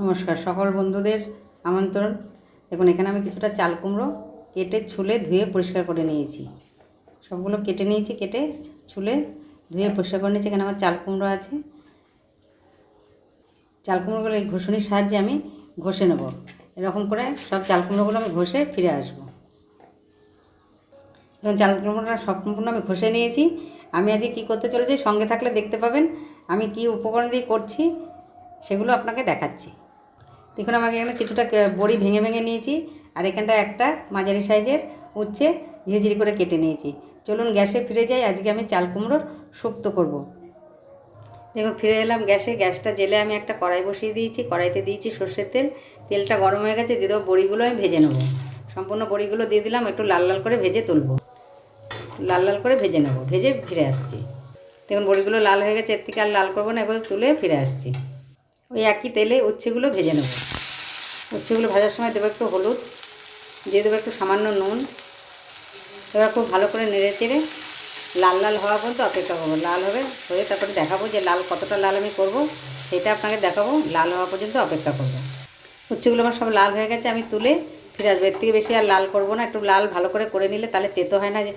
নমস্কার। সকল বন্ধুদের আমন্ত্রণ। দেখুন, এখানে আমি কিছুটা চাল কুমড়ো কেটে, ছুলে, ধুয়ে পরিষ্কার করে নিয়েছি। সবগুলো কেটে নিয়েছি, কেটে, ছুলে, ধুয়ে পরিষ্কার করে নিয়েছি। এখানে আমার চাল কুমড়ো আছে। চাল কুমড়োগুলো এই ঘষণির সাহায্যে আমি ঘষে নেব। এরকম করে সব চাল কুমড়োগুলো আমি ঘষে ফিরে আসব। এবং চাল কুমড়োটা সম্পূর্ণ আমি ঘষে নিয়েছি। আমি আজকে কী করতে চলেছি, সঙ্গে থাকলে দেখতে পাবেন। আমি কি উপকরণ দিয়ে করছি, সেগুলো আপনাকে দেখাচ্ছি। দেখুন, আমাকে এখানে কিছুটা বড়ি ভেঙে ভেঙে নিয়েছি, আর এখানটা একটা মাঝারি সাইজের উচ্ছে ঝিরিঝিরি করে কেটে নিয়েছি। চলুন, গ্যাসে ফিরে যাই, আজকে আমি চাল কুমড়োর শুক্তো করব। দেখুন, ফিরে এলাম গ্যাসে, গ্যাসটা জেলে আমি একটা কড়াই বসিয়ে দিয়েছি, কড়াইতে দিয়েছি সর্ষের তেল, তেলটা গরম হয়ে গেছে, দিয়ে দেবো বড়িগুলো আমি ভেজে নেব। সম্পূর্ণ বড়িগুলো দিয়ে দিলাম, একটু লাল লাল করে ভেজে তুলবো। লাল লাল করে ভেজে নেব, ভেজে ফিরে আসছি। দেখুন, বড়িগুলো লাল হয়ে গেছে, এর থেকে আর লাল করব না এবার তুলে ফিরে আসছি। ওই একই তেলে উচ্ছেগুলো ভেজে নেব। উচ্ছেগুলো ভাজার সময় দেবো একটু হলুদ, দিয়ে দেবো একটু সামান্য নুন। এবার খুব ভালো করে নেড়ে চেড়ে লাল লাল হওয়া পর্যন্ত অপেক্ষা করব। লাল হবে, হয়ে তারপরে দেখাবো যে লাল কতটা লাল আমি করব, সেটা আপনাকে দেখাবো, লাল হওয়া পর্যন্ত অপেক্ষা করব। উচ্ছেগুলো আমার সব লাল হয়ে গেছে, আমি তুলে ফিরে আসব। এর থেকে বেশি আর লাল করব না, একটু লাল ভালো করে করে নিলে তাহলে তেতো হয় না যে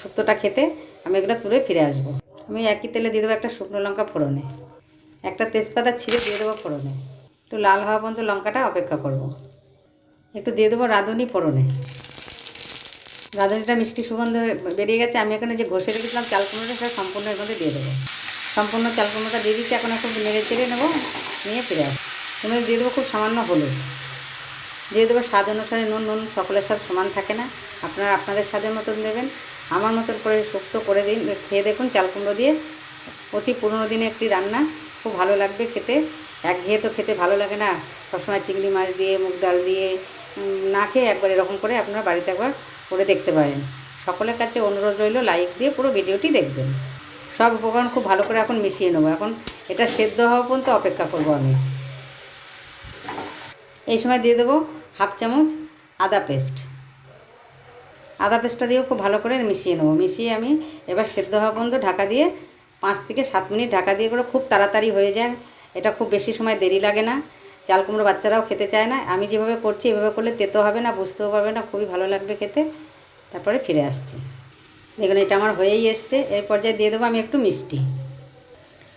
শুক্তোটা খেতে। আমি এগুলো তুলে ফিরে আসব। আমি একই তেলে দিয়ে দেবো একটা শুকনো লঙ্কা ফোড়নে। একটা তেজপাতা ছিঁড়ে দিয়ে দেবো ফোড়নে। একটু লাল হওয়া পর্যন্ত লঙ্কাটা অপেক্ষা করব। একটু দিয়ে দেবো রাঁধুনি ফোড়নে। রাঁধুনিটা মিষ্টি সুগন্ধ বেরিয়ে গেছে, আমি এখানে যে ঘষে রেখেছিলাম চাল কুমড়োটা সেটা সম্পূর্ণ এর মধ্যে দিয়ে দেবো। সম্পূর্ণ চাল কুমড়োটা দিয়ে দিচ্ছি, এখন একটু নেড়ে চেড়ে নেব, নিয়ে ফিরে আসব। তুমি দিয়ে দেবো খুব সামান্য হলুদ। দিয়ে দেবো স্বাদ অনুসারে নুন নুন সকলের স্বাদ সমান থাকে না। আপনারা আপনাদের স্বাদের মতন দেবেন। আমার মতন করে শুক্তো করে দিন। খেয়ে দেখুন চাল কুমড়ো দিয়ে। অতি পুরনো দিনে একটি রান্না। খুব ভালো লাগবে খেতে। একঘেয়ে তো খেতে ভালো লাগে না। সবসময় চিংড়ি মাছ দিয়ে, মুগ ডাল দিয়ে না খেয়ে একবার এরকম করে আপনারা বাড়িতে একবার করে দেখতে পারেন। সকলের কাছে অনুরোধ রইল লাইক দিয়ে পুরো ভিডিওটি দেখবেন। সব উপকরণ খুব ভালো করে এখন মিশিয়ে নেব। এখন এটা সেদ্ধ হওয়া পর্যন্ত অপেক্ষা করব আমি। এই সময় দিয়ে দেবো হাফ চামচ আদা পেস্ট। আদা পেস্টটা দিয়েও খুব ভালো করে মিশিয়ে নেব। মিশিয়ে আমি এবার সেদ্ধ হওয়া পর্যন্ত ঢাকা দিয়ে পাঁচ থেকে সাত মিনিট ঢাকা দিয়ে করে খুব তাড়াতাড়ি হয়ে যায়। এটা খুব বেশি সময় দেরি লাগে না। চাল কুমড়ো বাচ্চারাও খেতে চায় না। আমি যেভাবে করছি, এভাবে করলে তেতো হবে না, বুঝতেও পারবে না, খুবই ভালো লাগবে খেতে। তারপরে ফিরে আসছি। দেখুন, এটা আমার হয়েই এসছে। এর পর্যায়ে দিয়ে দেবো আমি একটু মিষ্টি।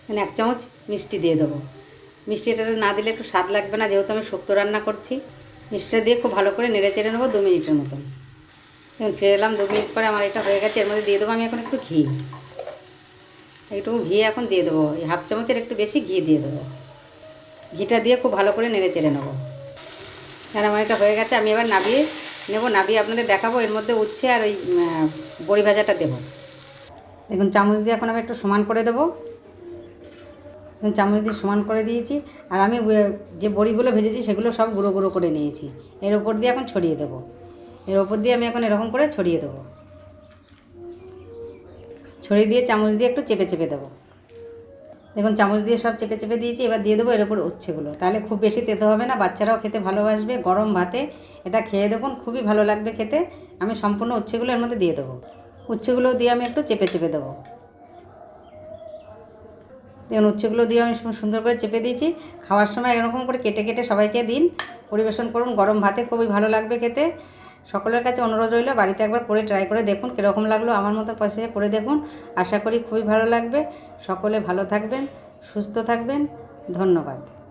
মানে এক চামচ মিষ্টি দিয়ে দেবো। মিষ্টিটা না দিলে একটু স্বাদ লাগবে না, যেহেতু আমি শুক্তো রান্না করছি। মিষ্টিটা দিয়ে খুব ভালো করে নেড়ে চেড়ে নেব দু মিনিটের মতন। ফিরে এলাম দু মিনিট পরে, আমার এটা হয়ে গেছে। এর মধ্যে দিয়ে দেবো আমি এখন একটু ঘি। একটু ঘি এখন দিয়ে দেবো। এই হাফ চামচের একটু বেশি ঘি দিয়ে দেবো। ঘিটা দিয়ে খুব ভালো করে নেড়ে চেড়ে নেব। এটা হয়ে গেছে, আমি এবার নাবিয়ে নেব, নাবিয়ে আপনাদের দেখাবো। এর মধ্যে উচ্ছে আর ওই বড়ি ভাজাটা দেবো। দেখুন, চামচ দিয়ে এখন আমি একটু সমান করে দেবো। চামচ দিয়ে সমান করে দিয়েছি। আর আমি যে বড়িগুলো ভেজেছি সেগুলো সব গুঁড়ো গুঁড়ো করে নিয়েছি। এর ওপর দিয়ে এখন ছড়িয়ে দেবো। এর ওপর দিয়ে আমি এখন এরকম করে ছড়িয়ে দেবো। ছড়িয়ে দিয়ে চামচ দিয়ে একটু চেপে চেপে দেবো। দেখুন, চামচ দিয়ে সব চেপে চেপে দিয়েছি, এবার দিয়ে দেবো এর ওপর উচ্ছেগুলো। তাহলে খুব বেশি তেতো হবে না, বাচ্চারাও খেতে ভালোবাসবে। গরম ভাতে এটা খেয়ে দেখুন, খুবই ভালো লাগবে খেতে। আমি সম্পূর্ণ উচ্ছেগুলো এর মধ্যে দিয়ে দেবো। উচ্ছেগুলো দিয়ে আমি একটু চেপে চেপে দেবো। দেখুন, উচ্ছেগুলো দিয়ে আমি সুন্দর করে চেপে দিয়েছি। খাওয়ার সময় এরকম করে কেটে কেটে সবাইকে দিন। পরিবেশন করুন, গরম ভাতে খুবই ভালো লাগবে খেতে। সকলের কাছে অনুরোধ রইল, বাড়িতে একবার করে ট্রাই করে দেখুন, কীরকম লাগল আমার মতো পয়সা করে দেখুন। আশা করি খুবই ভালো লাগবে। সকলে ভালো থাকবেন, সুস্থ থাকবেন। ধন্যবাদ।